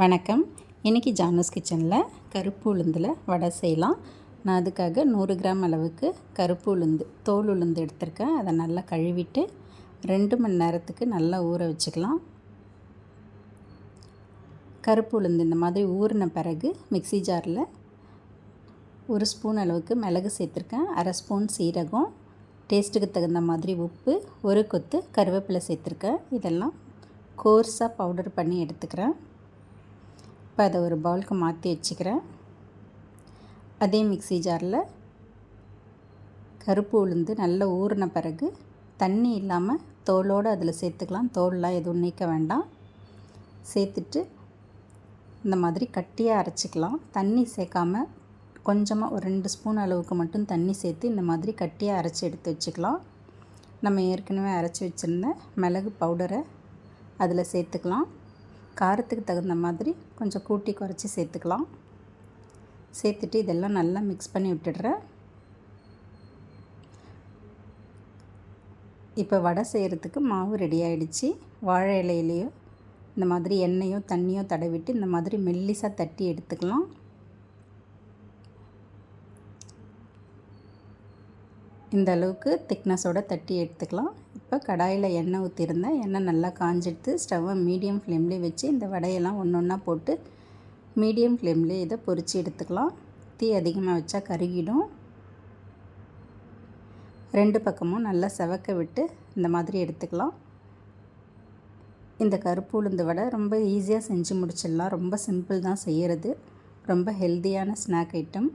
வணக்கம். இன்றைக்கி ஜானஸ் கிச்சனில் கருப்பு உளுந்தில் வடை செய்யலாம். நான் அதுக்காக நூறு கிராம் அளவுக்கு கருப்பு உளுந்து தோல் உளுந்து எடுத்திருக்கேன். அதை நல்லா கழுவிட்டு ரெண்டு மணி நேரத்துக்கு நல்லா ஊற வச்சுக்கலாம். கருப்பு உளுந்து இந்த மாதிரி ஊறின பிறகு மிக்சி ஜாரில் ஒரு ஸ்பூன் அளவுக்கு மிளகு சேர்த்துருக்கேன். அரை ஸ்பூன் சீரகம் டேஸ்ட்டுக்கு தகுந்த மாதிரி உப்பு ஒரு கொத்து கருவேப்பிலை சேர்த்துருக்கேன். இதெல்லாம் கோர்ஸாக பவுடர் பண்ணி எடுத்துக்கிறேன். இப்போ அதை ஒரு பவுலுக்கு மாற்றி வச்சுக்கிறேன். அதே மிக்சி ஜாரில் கருப்பு உளுந்து நல்லா ஊறின பிறகு தண்ணி இல்லாமல் தோலோடு அதில் சேர்த்துக்கலாம். தோல்லாம் எதுவும் நீக்க வேண்டாம். சேர்த்துட்டு இந்த மாதிரி கட்டியாக அரைச்சிக்கலாம். தண்ணி சேர்க்காம கொஞ்சமாக ஒரு ரெண்டு ஸ்பூன் அளவுக்கு மட்டும் தண்ணி சேர்த்து இந்த மாதிரி கட்டியாக அரைச்சி எடுத்து வச்சுக்கலாம். நம்ம ஏற்கனவே அரைச்சி வச்சுருந்த மிளகு பவுடரை அதில் சேர்த்துக்கலாம். காரத்துக்கு தகுந்த மாதிரி கொஞ்சம் கூட்டி குறைச்சி சேர்த்துக்கலாம். சேர்த்துட்டு இதெல்லாம் நல்லா மிக்ஸ் பண்ணி விட்டுடுறேன். இப்போ வடை செய்கிறதுக்கு மாவு ரெடி ஆகிடுச்சு வாழை இலையிலையோ இந்த மாதிரி எண்ணெயோ தண்ணியோ தடவிட்டு இந்த மாதிரி மெல்லிசாக தட்டி எடுத்துக்கலாம். இந்த அளவுக்கு திக்னஸோடு தட்டி எடுத்துக்கலாம். இப்போ கடாயில் எண்ணெய் ஊற்றிருந்தேன். எண்ணெய் நல்லா காஞ்சிடுத்து ஸ்டவ்வை மீடியம் ஃப்ளேம்லேயே வச்சு இந்த வடையெல்லாம் ஒன்று ஒன்றா போட்டு மீடியம் ஃப்ளேம்லேயே இதை பொறிச்சு எடுத்துக்கலாம். தீ அதிகமாக வச்சா கருகிடும். ரெண்டு பக்கமும் நல்லா செவக்க விட்டு இந்த மாதிரி எடுத்துக்கலாம். இந்த கருப்பு உளுந்து வடை ரொம்ப ஈஸியாக செஞ்சு முடிச்சிடலாம். ரொம்ப சிம்பிள் தான் செய்கிறது. ரொம்ப ஹெல்த்தியான ஸ்நாக் ஐட்டம்.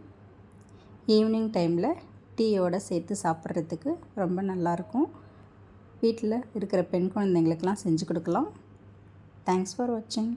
ஈவினிங் டைமில் டீயோடு சேர்த்து சாப்பிட்றதுக்கு ரொம்ப நல்லாயிருக்கும். வீட்டில் இருக்கிற பெண் குழந்தைங்களுக்கெல்லாம் செஞ்சு கொடுக்கலாம். தேங்க்ஸ் ஃபார் வாட்சிங்